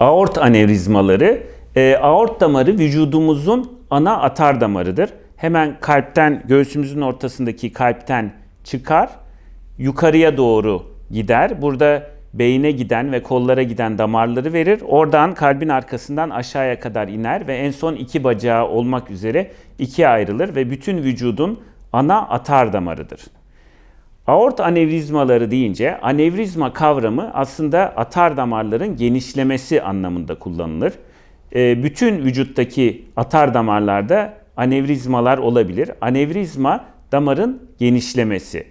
Aort anevrizmaları, e, aort damarı vücudumuzun ana atar damarıdır. Hemen kalpten, göğsümüzün ortasındaki kalpten çıkar, yukarıya doğru gider. Burada beyine giden ve kollara giden damarları verir. Oradan kalbin arkasından aşağıya kadar iner ve en son iki bacağı olmak üzere ikiye ayrılır ve bütün vücudun ana atar damarıdır. Aort anevrizmaları deyince anevrizma kavramı aslında atar damarların genişlemesi anlamında kullanılır. E, bütün vücuttaki atar damarlarda anevrizmalar olabilir. Anevrizma damarın genişlemesi.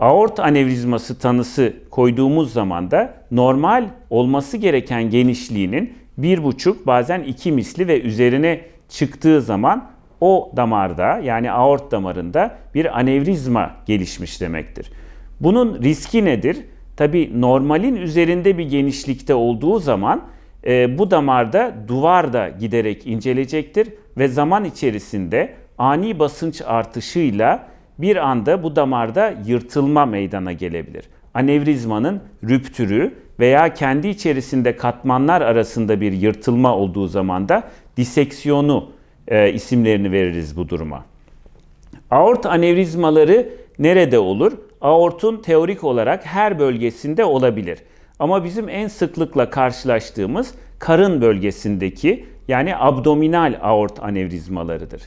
Aort anevrizması tanısı koyduğumuz zaman da normal olması gereken genişliğinin bir buçuk bazen iki misli ve üzerine çıktığı zaman o damarda yani aort damarında bir anevrizma gelişmiş demektir. Bunun riski nedir? Tabi normalin üzerinde bir genişlikte olduğu zaman e, bu damarda duvar da giderek incelecektir ve zaman içerisinde ani basınç artışıyla bir anda bu damarda yırtılma meydana gelebilir. Anevrizmanın rüptürü veya kendi içerisinde katmanlar arasında bir yırtılma olduğu zaman da diseksiyonu e, isimlerini veririz bu duruma. Aort anevrizmaları nerede olur? Aortun teorik olarak her bölgesinde olabilir. Ama bizim en sıklıkla karşılaştığımız karın bölgesindeki yani abdominal aort anevrizmalarıdır.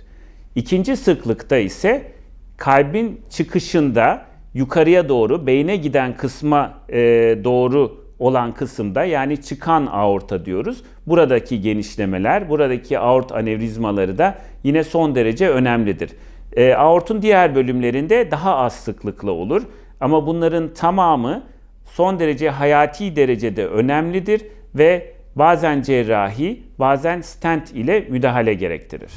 İkinci sıklıkta ise kalbin çıkışında yukarıya doğru beyne giden kısma e, doğru olan kısımda yani çıkan aorta diyoruz. Buradaki genişlemeler, buradaki aort anevrizmaları da yine son derece önemlidir. E, aortun diğer bölümlerinde daha az sıklıkla olur ama bunların tamamı son derece hayati derecede önemlidir ve bazen cerrahi, bazen stent ile müdahale gerektirir.